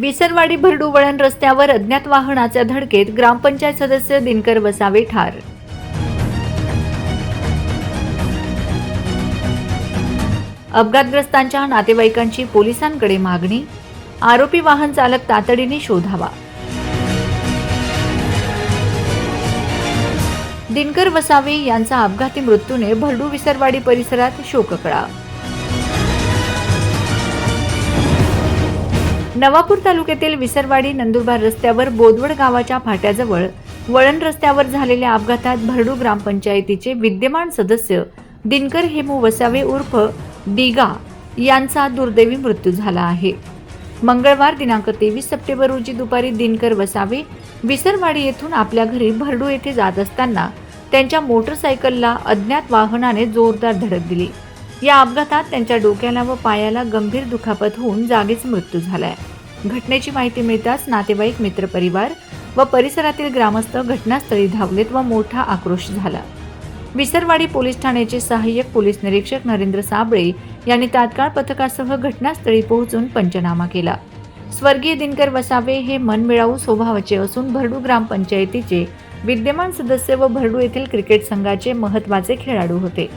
विसरवाडी भरडू वळण रस्त्यावर अज्ञात वाहनाच्या धडकेत ग्रामपंचायत सदस्य दिनकर वसावे ठार. अपघातग्रस्तांच्या नातेवाईकांची पोलिसांकडे मागणी आरोपी वाहन चालक तातडीने शोधावा. दिनकर वसावे यांचा अपघाती मृत्यूने भरडू विसरवाडी परिसरात शोककळा. नवापूर तालुक्यातील विसरवाडी नंदुरबार रस्त्यावर बोदवड गावाच्या फाट्याजवळ वळण रस्त्यावर झालेल्या अपघातात भरडू ग्रामपंचायतीचे विद्यमान सदस्य दिनकर हेमू वसावे उर्फ दिगा यांचा दुर्दैवी मृत्यू झाला आहे. मंगळवार दिनांक तेवीस सप्टेंबर रोजी दुपारी दिनकर वसावे विसरवाडी येथून आपल्या घरी भरडू येथे जात असताना त्यांच्या मोटरसायकलला अज्ञात वाहनाने जोरदार धडक दिली. या अपघातात त्यांच्या डोक्याला व पायाला गंभीर दुखापत होऊन जागीच मृत्यू झालाय. घटनेची माहिती मिळताच नातेवाईक मित्रपरिवार व परिसरातील ग्रामस्थ घटनास्थळी धावलेत व मोठा आक्रोश झाला. विसरवाडी पोलीस ठाण्याचे सहाय्यक पोलीस निरीक्षक नरेंद्र साबळे यांनी तात्काळ पथकासह घटनास्थळी पोहोचून पंचनामा केला. स्वर्गीय दिनकर वसावे हे मनमिळावू स्वभावाचे असून भरडू ग्रामपंचायतीचे विद्यमान सदस्य व भरडू येथील क्रिकेट संघाचे महत्त्वाचे खेळाडू होते.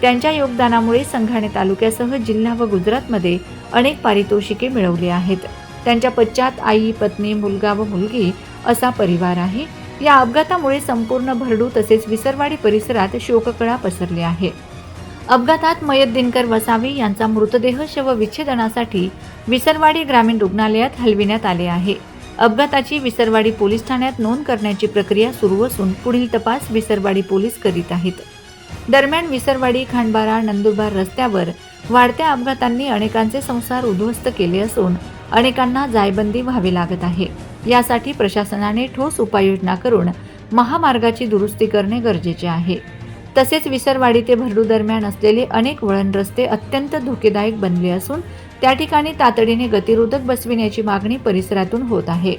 त्यांच्या योगदानामुळे संघाने तालुक्यासह जिल्हा व गुजरातमध्ये अनेक पारितोषिके मिळवली आहेत. त्यांच्या पश्चात आई पत्नी मुलगा व मुलगी असा परिवार आहे. या अपघातामुळे संपूर्ण भरडू तसेच विसरवाडी परिसरात शोककळा पसरली आहे. अपघातात मयत दिनकर वसावी यांचा मृतदेह शवविच्छेदनासाठी विसरवाडी ग्रामीण रुग्णालयात हलविण्यात आले आहे. अपघाताची विसरवाडी पोलीस ठाण्यात नोंद करण्याची प्रक्रिया सुरू असून पुढील तपास विसरवाडी पोलीस करीत आहेत. दरम्यान विसरवाडी खांडबारा नंदुरबार रस्त्यावर वाढत्या अपघातांनी अनेकांचे संसार उद्ध्वस्त केले असून अनेकांना जायबंदी व्हावी लागत आहे. यासाठी प्रशासनाने ठोस उपाययोजना करून महामार्गाची दुरुस्ती करणे गरजेचे आहे. तसेच विसरवाडी ते भरडू दरम्यान असलेले अनेक वळण रस्ते अत्यंत धोकेदायक बनले असून त्या ठिकाणी तातडीने गतिरोधक बसविण्याची मागणी परिसरातून होत आहे.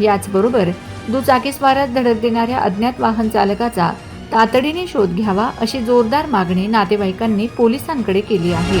याचबरोबर दुचाकीस्वारात धडक देणाऱ्या अज्ञात वाहन चालकाचा तातडीने शोध घ्यावा अशी जोरदार मागणी नातेवाईकांनी पोलिसांकडे केली आहे.